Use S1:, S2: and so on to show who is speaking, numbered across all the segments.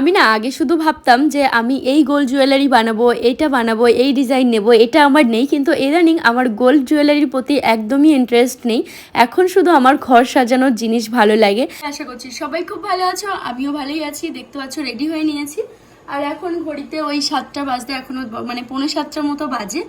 S1: আমি না আগে শুধু ভাবতাম যে আমি এই গোল্ড জুয়েলারি বানাবো, এটা বানাবো, এই ডিজাইন নেব, এটা আমার নেই, কিন্তু ইদানিং আমার গোল্ড জুয়েলারির প্রতি একদমই ইন্টারেস্ট নেই। এখন শুধু আমার ঘর সাজানোর জিনিস ভালো লাগে। আশা করছি সবাই খুব ভালো আছো, আমিও ভালোই আছি, দেখতে পাচ্ছ রেডি হয়ে নিয়েছি। আর এখন ঘড়িতে ওই সাতটা বাজতে এখনও মানে পৌনে সাতটার মতো বাজে।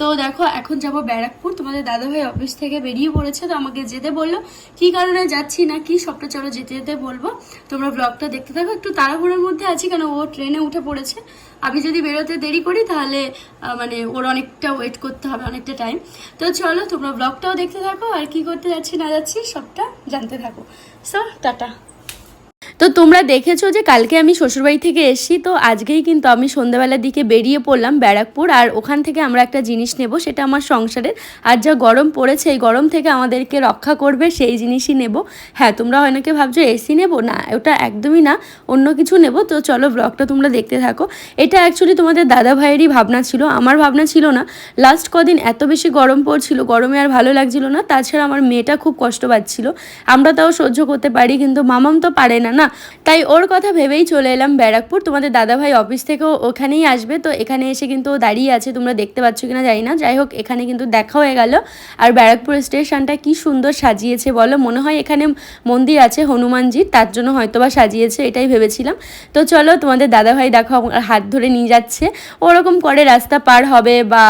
S1: তো দেখো, এখন যাব ব্যারাকপুর। তোমাদের দাদাভাই অফিস থেকে বেরিয়ে পড়েছে, তো আমাকে যেতে বলল। কি কারণে যাচ্ছি না কি সবটা চলো যেতে যেতে বলব। তোমরা ব্লগটা দেখতে থাকো, একটু তাড়াহুড়োর মধ্যে আছি কেন? ও ট্রেনে উঠে পড়েছে। আমি যদি বেরোতে দেরি করি, তাহলে মানে ওর অনেকটা ওয়েট করতে হবে, অনেকটা টাইম তো চলো, তোমরা ব্লগটাও দেখতে থাকো। আর কি করতে যাচ্ছি, না যাচ্ছি, সবটা জানতে থাকো। So tata. তো তোমরা দেখেছ যে কালকে আমি শ্বশুরবাড়ি থেকে এসেছি, তো আজকেই কিন্তু আমি সন্ধ্যাবেলার দিকে বেরিয়ে পড়লাম ব্যারাকপুর, আর ওখান থেকে আমরা একটা জিনিস নেব, সেটা আমার সংসারের। আর যা গরম পড়েছে, এই গরম থেকে আমাদেরকে রক্ষা করবে, সেই জিনিসই নেব। হ্যাঁ তোমরা অনেকে ভাবছ এসি নেব? না, ওটা একদমই না, অন্য কিছু নেব। তো চলো ব্লগটা তোমরা দেখতে থাকো। এটা অ্যাকচুয়ালি তোমাদের দাদা ভাইয়েরই ভাবনা ছিল, আমার ভাবনা ছিল না। লাস্ট কদিন এত বেশি গরম পড়ছিল, গরমে আর ভালো লাগছিল না, তাছাড়া আমার মেয়েটা খুব কষ্ট পাচ্ছিল। আমরা তাও সহ্য করতে পারি, কিন্তু মামাম তো পারে না না? তাই ওর কথা ভেবেই চলে এলাম ব্যারাকপুর। তোমাদের দাদাভাই অফিস থেকেও ওখানেই আসবে, তো এখানে এসে কিন্তু ও দাঁড়িয়ে আছে, তোমরা দেখতে পাচ্ছ কিনা জানি না। যাই হোক, এখানে কিন্তু দেখা হয়ে গেল। আর ব্যারাকপুর স্টেশনটা কি সুন্দর সাজিয়েছে বলো? মনে হয় এখানে মন্দির আছে হনুমানজির, তার জন্য হয়তো বা সাজিয়েছে, এটাই ভেবেছিলাম। তো চলো, তোমাদের দাদাভাই দেখো হাত ধরে নিয়ে যাচ্ছে। ওরকম করে রাস্তা পার হবে বা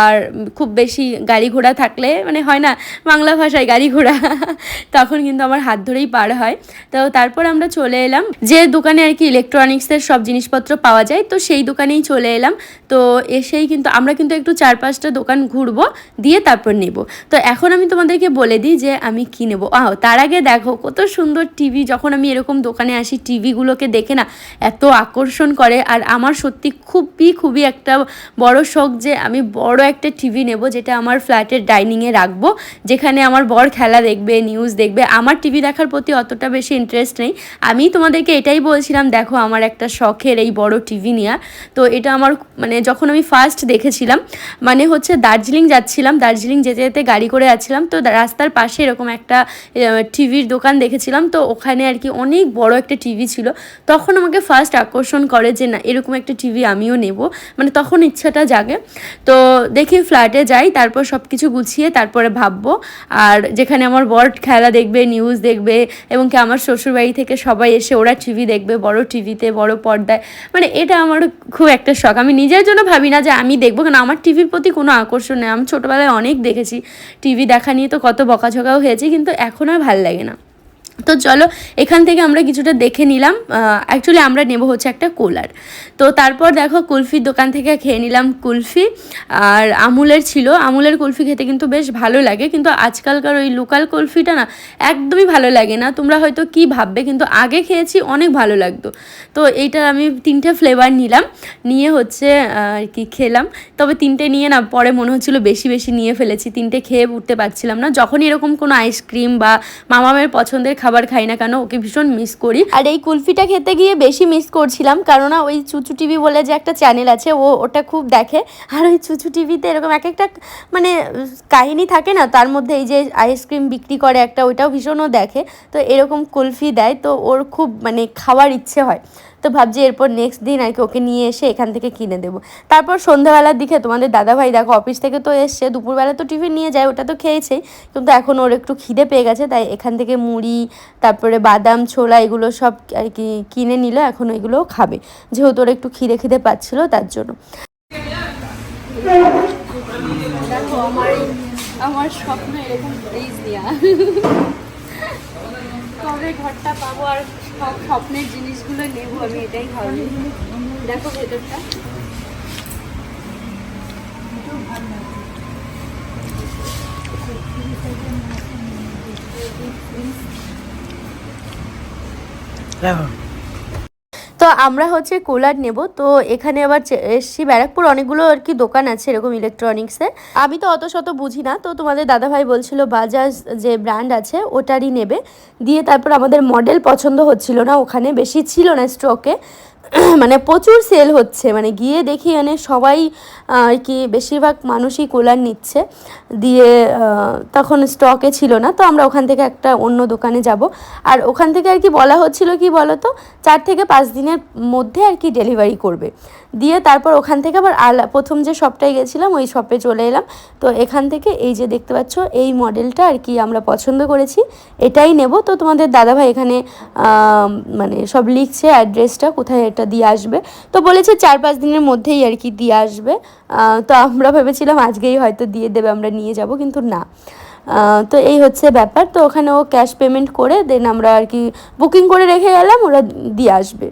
S1: খুব বেশি গাড়ি ঘোড়া থাকলে মানে হয় না, বাংলা ভাষায় গাড়ি ঘোড়া, তখন কিন্তু আমার হাত ধরেই পার হয়। তো তারপর আমরা চলে এলাম যে দোকানে আর কি ইলেকট্রনিক্সের সব জিনিসপত্র পাওয়া যায়, তো সেই দোকানেই চলে এলাম। তো এসেই কিন্তু আমরা কিন্তু একটু চার পাঁচটা দোকান ঘুরবো, দিয়ে তারপর নেব। তো এখন আমি তোমাদেরকে বলে দিই যে আমি কি নেব। আহ, তার আগে দেখো, কত সুন্দর টিভি যখন আমি এরকম দোকানে আসি টিভিগুলোকে দেখে না, এত আকর্ষণ করে। আর আমার সত্যি খুবই খুবই একটা বড় শখ যে আমি বড় একটা টিভি নেব, যেটা আমার ফ্ল্যাটের ডাইনিংয়ে রাখব, যেখানে আমার বর খেলা দেখবে নিউজ দেখবে। আমার টিভি দেখার প্রতি অতটা বেশি ইন্টারেস্ট নেই। আমি তোমাদেরকে এটাই বলছিলাম, দেখো আমার একটা শখের এই বড় টিভি নেওয়া তো এটা আমার মানে যখন আমি ফার্স্ট দেখেছিলাম মানে হচ্ছে দার্জিলিং যাচ্ছিলাম, দার্জিলিং যেতে যেতে গাড়ি করে যাচ্ছিলাম, তো রাস্তার পাশে এরকম একটা টিভির দোকান দেখেছিলাম, তো ওখানে আর কি অনেক বড় একটা টিভি ছিল। তখন আমাকে ফার্স্ট আকর্ষণ করে যে, না, এরকম একটা টিভি আমিও নেব। মানে তখন ইচ্ছাটা জাগে। তো দেখি ফ্ল্যাটে যাই, তারপর সব কিছু গুছিয়ে তারপরে ভাববো। আর যেখানে আমার বর খেলা দেখবে নিউজ দেখবে, এবং কি আমার শ্বশুরবাড়ি থেকে সবাই এসে ওরা টিভি দেখবে, বড় টিভিতে, বড় পর্দায়। মানে এটা আমার খুব একটা শখ। আমি নিজের জন্য ভাবি না যে আমি দেখব, কেন আমার টিভির প্রতি কোনো আকর্ষণ নেই। আমি ছোটোবেলায় অনেক দেখেছি। টিভি দেখা নিয়ে তো কত বকাঝকাও হয়েছে, কিন্তু এখন আর ভালো লাগে না। তো চলো, এখান থেকে আমরা কিছুটা দেখে নিলাম অ্যাকচুয়ালি আমরা নেব হচ্ছে একটা কুলার। তো তারপর দেখো, কুলফির দোকান থেকে খেয়ে নিলাম কুলফি, আর আমুলের ছিল। আমুলের কুলফি খেতে কিন্তু বেশ ভালো লাগে, কিন্তু আজকালকার ওই লোকাল কুলফিটা না একদমই ভালো লাগে না। তোমরা হয়তো কি ভাববে, কিন্তু আগে খেয়েছি অনেক ভালো লাগতো। তো এইটা আমি তিনটে ফ্লেভার নিলাম, নিয়ে হচ্ছে আর কি খেলাম। তবে তিনটে নিয়ে না, পরে মনে হচ্ছিল বেশি বেশি নিয়ে ফেলেছি। তিনটে খেয়ে উঠতে পারছিলাম না। যখনই এরকম কোনো আইসক্রিম বা মামামের পছন্দের খাবার খাই না কেন, ওকে ভীষণ মিস করি। আর এই কুলফিটা খেতে গিয়ে বেশি মিস করছিলাম, কেননা ওই চুচু টিভি বলে যে একটা চ্যানেল আছে, ও ওটা খুব দেখে। আর ওই চুচু টিভিতে এরকম এক একটা মানে কাহিনী থাকে না, তার মধ্যে এই যে আইসক্রিম বিক্রি করে একটা, ওইটাও ভীষণও দেখে। তো এরকম কুলফি দেয়, তো ওর খুব মানে খাওয়ার ইচ্ছে হয়। তো ভাবছি এরপর নেক্সট দিন আর কি ওকে নিয়ে এসে এখান থেকে কিনে দেবো। তারপর সন্ধ্যাবেলার দিকে তোমাদের দাদাভাই দেখো অফিস থেকে তো এসছে, দুপুরবেলা তো টিফিন নিয়ে যায়, ওটা তো খেয়েছেই কিন্তু এখন ওর একটু খিদে পেয়ে গেছে, তাই এখান থেকে মুড়ি, তারপরে বাদাম, ছোলা এগুলো সব আর কি কিনে নিল, এখন এগুলোও খাবে। যেহেতু ওর একটু খিদে খিদে পাচ্ছিল, তার জন্য। দেখো আমার স্বপ্ন এরকম কবে ঘরটা পাবো আর সব স্বপ্নের জিনিসগুলো নেব আমি এটাই ভাবি দেখো ভেতরটা।
S2: দেখো।
S1: তো আমরা হচ্ছে কুলার নেব। তো এখানে আবার এসছি ব্যারাকপুর। অনেকগুলো আর কি দোকান আছে এরকম ইলেকট্রনিক্সে আমি তো অত শত বুঝি না। তো তোমাদের দাদাভাই বলছিল বাজাজ যে ব্র্যান্ড আছে ওটারই নেবে। দিয়ে তারপর আমাদের মডেল পছন্দ হচ্ছিল না ওখানে। বেশি ছিল না স্টকে মানে প্রচুর সেল হচ্ছে। মানে গিয়ে দেখি মানে সবাই আর কি বেশিরভাগ মানুষই কুলার নিচ্ছে। দিয়ে তখন স্টকে ছিল না, তো আমরা ওখান থেকে একটা অন্য দোকানে যাব। আর ওখান থেকে আর কি বলা হচ্ছিল কি বলো তো চার থেকে পাঁচ দিনের মধ্যে আর কি ডেলিভারি করবে। দিয়ে তারপর ওখান থেকে আবার আলা, প্রথম যে শপটায় গেছিলাম, ওই শপে চলে এলাম। তো এখান থেকে এই যে দেখতে পাচ্ছ, এই মডেলটা আর কি আমরা পছন্দ করেছি। এটাই নেব। তো তোমাদের দাদাভাই এখানে মানে সব লিখছে অ্যাড্রেসটা কোথায় এটা দিয়ে আসবে। তো বলেছে চার পাঁচ দিনের মধ্যেই আর কি দিয়ে আসবে। তো আমরা ভেবেছিলাম আজকেই হয়তো দিয়ে দেবে, আমরা নিয়ে যাব, কিন্তু না। তো এই হচ্ছে ব্যাপার। তো ওখানে ও ক্যাশ পেমেন্ট করে দেন আমরা আর কি বুকিং করে রেখে গেলাম, ওরা দিয়ে আসবে।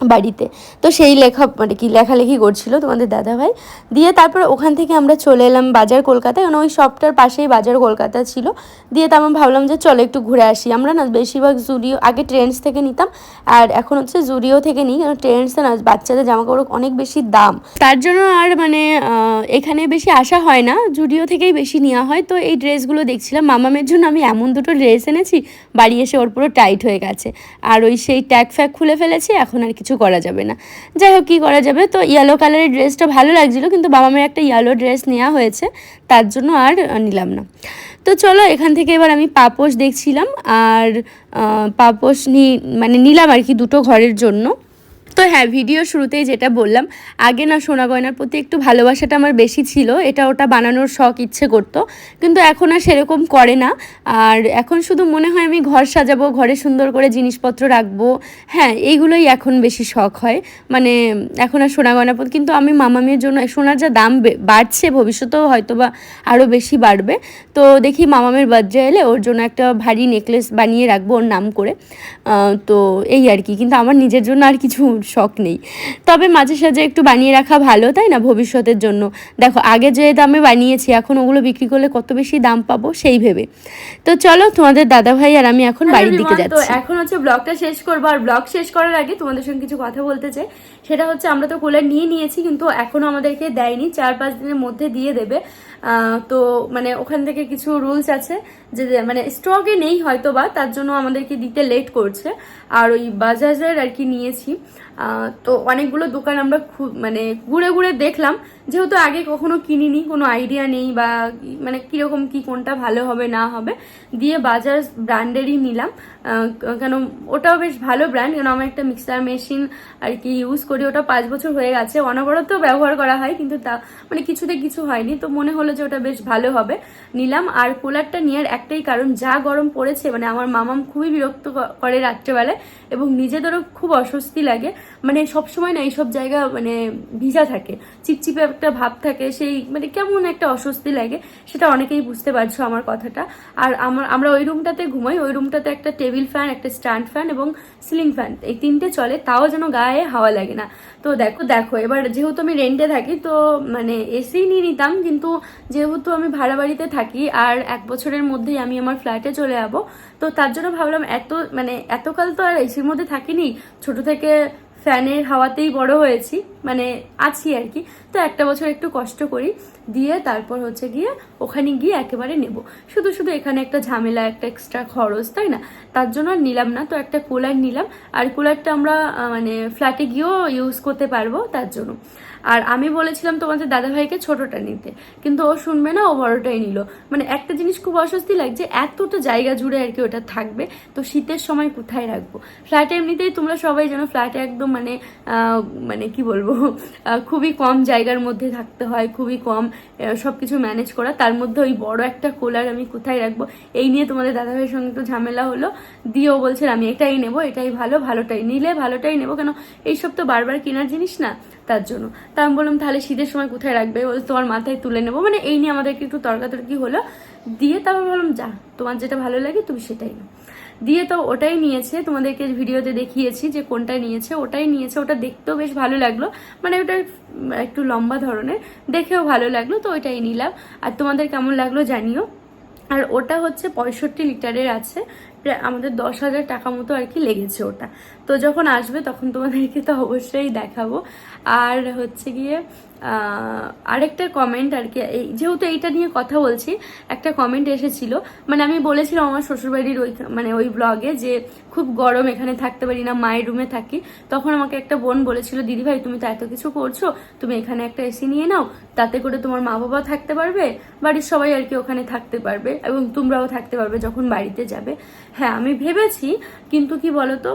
S1: বাড়িতে। তো সেই লেখা মানে কি লেখালেখি করছিল তোমাদের দাদাভাই। দিয়ে তারপর ওখান থেকে আমরা চলে এলাম বাজার কলকাতায়। কারণ ওই শপটার পাশেই বাজার কলকাতা ছিল। দিয়ে তো আমরা ভাবলাম যে চলো একটু ঘুরে আসি। আমরা না বেশিরভাগ জুডিও আগে ট্রেন্ডস থেকে নিতাম। আর এখন হচ্ছে জুডিও থেকে নিই। কারণ ট্রেন্ডসে না বাচ্চাদের জামা কাপড় অনেক বেশি দাম। তার জন্য আর মানে এখানে বেশি আসা হয় না। জুডিও থেকেই বেশি নেওয়া হয়। তো এই ড্রেসগুলো দেখছিলাম। মামামের জন্য আমি এমন দুটো ড্রেস এনেছি। বাড়ি এসে ওর পুরো টাইট হয়ে গেছে। আর ওই সেই ট্যাগ ফ্যাগ খুলে ফেলেছি। এখন আর কিছু করা যাবে না। যাই হোক, কী করা যাবে? তো ইয়েলো কালারের ড্রেসটা ভালো লাগছিল, কিন্তু বাবা মায়ের একটা ইয়েলো ড্রেস নেওয়া হয়েছে, তার জন্য আর নিলাম না। তো চলো, এখান থেকে এবার আমি পাপোশ দেখছিলাম, আর পাপোশ নি মানে নিলাম আর কি দুটো ঘরের জন্য। তো হ্যাঁ ভিডিও শুরুতেই যেটা বললাম, আগে না সোনা গয়নার প্রতি একটু ভালোবাসাটা আমার বেশি ছিল, এটা ওটা বানানোর শখ ইচ্ছে করতো, কিন্তু এখন আর সেরকম করে না। আর এখন শুধু মনে হয় আমি ঘর সাজাবো, ঘরে সুন্দর করে জিনিসপত্র রাখব হ্যাঁ এইগুলোই এখন বেশি শখ হয়। মানে এখন আর সোনা গয়নার প্রতি, কিন্তু আমি মামামির জন্য, সোনার যা দাম বাড়ছে, ভবিষ্যতেও হয়তো বা আরও বেশি বাড়বে। তো দেখি মামামের বার্থডে এলে ওর জন্য একটা ভারী নেকলেস বানিয়ে রাখব ওর নাম করে। তো এই আর কি, কিন্তু আমার নিজের জন্য আর কিছু শখ নেই। তবে মাঝে সাঝে একটু বানিয়ে রাখা ভালো তাই না ভবিষ্যতের জন্য? দেখো আগে যে দামে বানিয়েছি এখন ওগুলো বিক্রি করলে কত বেশি দাম পাবো সেই ভেবে। তো চলো তোমাদের দাদা ভাই আর আমি এখন বাড়ির দিকে যাচ্ছি।
S3: এখন হচ্ছে ব্লগটা শেষ করব। আর ব্লগ শেষ করার আগে তোমাদের সঙ্গে কিছু কথা বলতে চাই। সেটা হচ্ছে আমরা তো কুলার নিয়ে নিয়েছি, কিন্তু এখনও আমাদেরকে দেয়নি। চার পাঁচ দিনের মধ্যে দিয়ে দেবে। তো মানে ওখান থেকে কিছু রুলস আছে যে মানে স্টকে নেই হয়তো বা তার জন্য আমাদেরকে দিতে লেট করছে। আর ওই বাজাজের আর কি নিয়েছি। তো অনেকগুলো দোকান আমরা খুব মানে ঘুরে ঘুরে দেখলাম। যেহেতু আগে কখনো কিনিনি, কোনো আইডিয়া নেই বা মানে কীরকম কি কোনটা ভালো হবে, না হবে, দিয়ে বাজাজ ব্র্যান্ডেরই নিলাম। কেন ওটাও বেশ ভালো ব্র্যান্ড, কেন আমার একটা মিক্সার মেশিন আর কি ইউজ করি, ওটা পাঁচ বছর হয়ে গেছে। অনবরত ব্যবহার করা হয়, কিন্তু তা মানে কিছুতে কিছু হয়নি, তো মনে হলো যে ওটা বেশ ভালো হবে। নিলাম, আর কুলারটা নেওয়ার একটাই কারণ, যা গরম পড়েছে মানে আমার মামাম খুবই বিরক্ত করে রাত্রেবেলায় এবং নিজেদেরও খুব অস্বস্তি লাগে। মানে সবসময় না এইসব জায়গা মানে ভিজা থাকে, চিপচিপে একটা ভাব থাকে, সেই মানে কেমন একটা অস্বস্তি লাগে, সেটা অনেকেই বুঝতে পারছ আমার কথাটা। আর আমার, আমরা ওই রুমটাতে ঘুমাই, ওই রুমটাতে একটা টেবিল ফ্যান, একটা স্ট্যান্ড ফ্যান এবং সিলিং ফ্যান। এই তিনটে চলে, তাও যেন গায়ে হাওয়া লাগে না। তো দেখো দেখো, এবার যেহেতু আমি রেন্টে থাকি, তো মানে এসি নিয়ে নিতাম, কিন্তু যেহেতু আমি ভাড়া বাড়িতে থাকি, আর এক বছরের মধ্যেই আমি আমার ফ্ল্যাটে চলে যাব, তো তার জন্য ভাবলাম এত মানে এতকাল তো আর এসির মধ্যে থাকিনি, ছোট থেকে ফ্যানের হাওয়াতেই বড় হয়েছি মানে আছি আর কি। তো একটা বছর একটু কষ্ট করি। দিয়ে তারপর হচ্ছে গিয়ে ওখানে গিয়ে একেবারে নেব। শুধু শুধু এখানে একটা ঝামেলা, একটা এক্সট্রা খরচ, তাই না? তার জন্য আর নিলাম না। তো একটা কুলার নিলাম। আর কুলারটা আমরা মানে ফ্ল্যাটে গিয়েও ইউজ করতে পারব তার জন্য। আর আমি বলেছিলাম তোমাদের দাদাভাইকে ছোটটা নিতে। কিন্তু ও শুনবে না, ও বড়টাই নিল। মানে একটা জিনিস খুব অস্বস্তি লাগছে এতটা জায়গা জুড়ে আর কি ওটা থাকবে। তো শীতের সময় কোথায় রাখব? ফ্ল্যাটে এমনিতেই তোমরা সবাই যেন ফ্ল্যাটে একদম মানে মানে কি বলব? খুবই কম জায়গার মধ্যে থাকতে হয়, খুবই কম সব কিছু ম্যানেজ করা। তার মধ্যে ওই বড় একটা কোলার আমি কোথায় রাখব? এই নিয়ে তোমাদের দাদাভাইয়ের সঙ্গে একটু ঝামেলা হলো। দিয়েও বলছে, আমি এটাই নেব, এটাই ভালো, ভালোটাই নিলে ভালোটাই নেব। কেন এইসব তো বারবার কেনার জিনিস না তার জন্য। তা আমি বললাম, তাহলে শীতের সময় কোথায় রাখবে? তোমার মাথায় তুলে নেব। মানে এই নিয়ে আমাদেরকে একটু তর্কাতর্কি হলো। দিয়ে তারপর বললাম যা, তোমার যেটা ভালো লাগে তুমি সেটাই না দিয়ে তো ওটাই নিয়েছে, তোমাদেরকে ভিডিওতে দেখিয়েছি যে কোনটা নিয়েছে, ওটাই নিয়েছে, ওটা দেখতেও বেশ ভালো লাগল। মানে ওটা একটু লম্বা ধরনের, দেখেও ভালো লাগল, তো ওইটাই নিলাম। আর তোমাদের কেমন লাগল জানিও। আর ওটা হচ্ছে পঁয়ষট্টি লিটারের আছে
S1: প্রায় আমাদের দশ হাজার টাকা মতো আর কি লেগেছে ওটা। তো যখন আসবে তখন তোমাদেরকে তো অবশ্যই দেখাবো। আর হচ্ছে গিয়ে আরেকটা কমেন্ট আর কি, এই যেহেতু এইটা নিয়ে কথা বলছি, একটা কমেন্ট এসেছিল। মানে আমি বলেছিলাম আমার শ্বশুরবাড়ির ওই মানে ওই ব্লগে যে খুব গরম, এখানে থাকতে পারি না, মায়ের রুমে থাকি। তখন আমাকে একটা বোন বলেছিল, দিদি ভাই, তুমি তো এত কিছু করছ, তুমি এখানে একটা এসি নিয়ে নাও, তাতে করে তোমার মা বাবা থাকতে পারবে, বাড়ির সবাই আর কি ওখানে থাকতে পারবে এবং তোমরাও থাকতে পারবে যখন বাড়িতে যাবে। হ্যাঁ আমি ভেবেছি, কিন্তু কি বলতো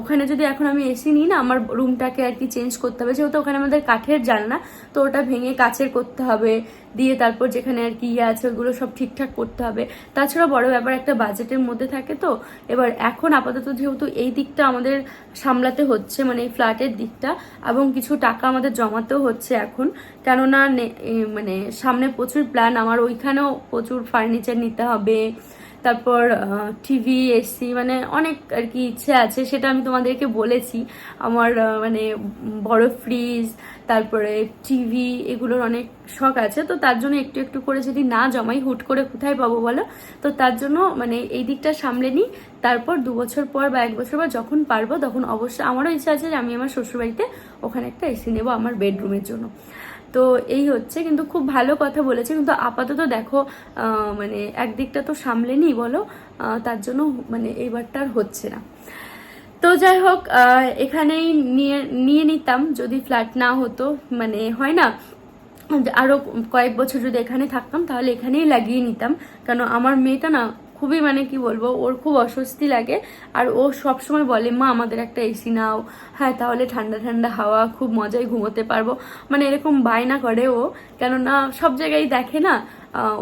S1: ওখানে যদি এখন আমি এসি নিই না, আমার রুমটাকে আর কি চেঞ্জ করতে হবে। যেহেতু ওখানে আমাদের কাঠের জানলা, তো ওটা ভেঙে কাচের করতে হবে। দিয়ে তারপর যেখানে আর কি ইয়ে আছে, ওগুলো সব ঠিকঠাক করতে হবে। তাছাড়া বড় ব্যাপার, একটা বাজেটের মধ্যে থাকে তো। এবার এখন আপাতত যেহেতু এই দিকটা আমাদের সামলাতে হচ্ছে মানে এই ফ্ল্যাটের দিকটা, এবং কিছু টাকা আমাদের জমাতেও হচ্ছে এখন। কেননা মানে সামনে প্রচুর প্ল্যান আমার ওইখানেও প্রচুর ফার্নিচার নিতে হবে। তারপর টিভি এসি মানে অনেক আর কি ইচ্ছে আছে, সেটা আমি তোমাদেরকে বলেছি। আমার মানে বড় ফ্রিজ তারপরে টিভি এগুলোর অনেক শখ আছে। তো তার জন্য একটু একটু করে যদি না জমাই, হুট করে কোথায় পাবো বলো? তো তার জন্য মানে এই দিকটা সামলে নিই। তারপর দু বছর পর বা এক বছর পর যখন পারব, তখন অবশ্যই আমারও ইচ্ছা আছে যে আমি আমার শ্বশুরবাড়িতে ওখানে একটা এসি নেব আমার বেডরুমের জন্য। তো এই হচ্ছে, কিন্তু খুব ভালো কথা বলেছে। কিন্তু আপাতত দেখো মানে একদিকটা তো সামলে নি বলো তার জন্য মানে এইবারটা আর হচ্ছে না। তো যাই হোক এখানেই নিয়ে নিয়ে নিতাম। যদি ফ্ল্যাট না হতো মানে হয় না, আরও কয়েক বছর যদি এখানে থাকতাম, তাহলে এখানেই লাগিয়ে নিতাম। কেন, আমার মেয়েটা না খুবই মানে কি বলব, ওর খুব অস্বস্তি লাগে। আর ও সবসময় বলে, মা, আমাদের একটা এসি নাও। হ্যাঁ তাহলে ঠান্ডা ঠান্ডা হাওয়া, খুব মজায় ঘুমোতে পারব। মানে এরকম বায়না করে ও। কেননা সব জায়গায় দেখে না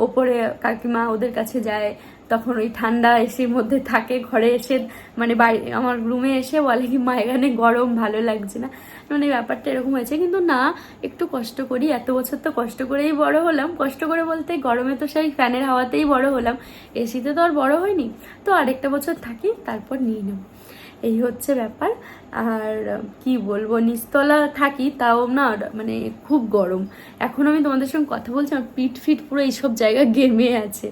S1: ওপরে কাকিমা ওদের কাছে যায়। তখন ওই ঠান্ডা এসির মধ্যে থাকে, ঘরে এসে মানে বাড়ি, আমার রুমে এসে বলে কি, মা, এখানে গরম, ভালো লাগছে না। মানে ব্যাপারটা এরকম হয়েছে। কিন্তু না, একটু কষ্ট করি, এত বছর তো কষ্ট করেই বড় হলাম। কষ্ট করে বলতে গরমে তো সেই ফ্যানের হাওয়াতেই বড় হলাম। এসিতে তো আর বড় হয়নি। তো আরেকটা বছর থাকি, তারপর নিয়ে নেব। এই হচ্ছে ব্যাপার। আর কি বলব নিচতলা থাকি, তাও না মানে খুব গরম। এখন আমি তোমাদের সঙ্গে কথা বলছি, আমার পিঠ ফিট পুরো এইসব জায়গা গেমে আছে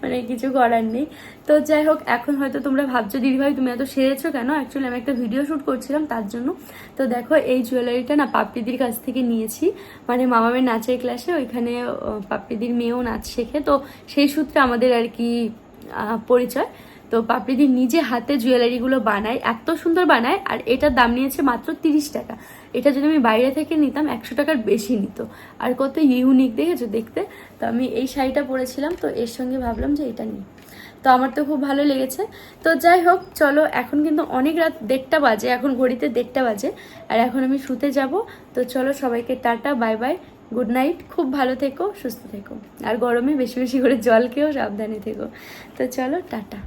S1: মানে কিছু করার নেই। তো যাই হোক, এখন হয়তো তোমরা ভাবছ, দিদিভাই তুমি এত সেরেছো কেন? অ্যাকচুয়ালি আমি একটা ভিডিও শ্যুট করছিলাম তার জন্য। তো দেখো, এই জুয়েলারিটা না পাপড়িদির কাছ থেকে নিয়েছি। মানে মামামের নাচের ক্লাসে ওইখানে পাপড়িদির মেয়েও নাচ শেখে। তো সেই সূত্রে আমাদের আর কি পরিচয়। তো পাপড়িদি নিজে হাতে জুয়েলারিগুলো বানায়, এত সুন্দর বানায়, আর এটার দাম নিয়েছে মাত্র তিরিশ টাকা। এটা যদি আমি বাইরে থেকে নিতাম, একশো টাকার বেশি নিত। আর কত ইউনিক দেখেছ দেখতে? তো আমি এই শাড়িটা পরেছিলাম, তো এর সঙ্গে ভাবলাম যে এটা নিই। তো আমার তো খুব ভালো লেগেছে। তো যাই হোক, চলো, এখন কিন্তু অনেক রাত, দেড়টা বাজে, এখন ঘড়িতে দেড়টা বাজে, আর এখন আমি শুতে যাব। তো চলো, সবাইকে tata, bye bye, good night, খুব ভালো থেকো, সুস্থ থেকো। আর গরমে বেশি বেশি করে জল খেয়েও সাবধানে থেকো। তো চলো, টাটা।